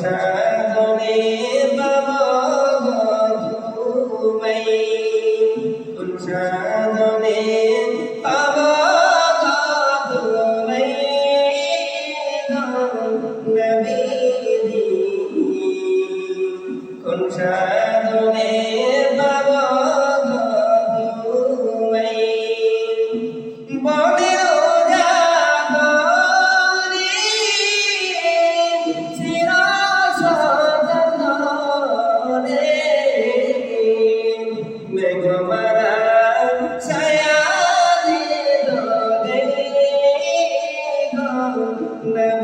ছাগলে বাবা ঘুমাই। ছাগলে leva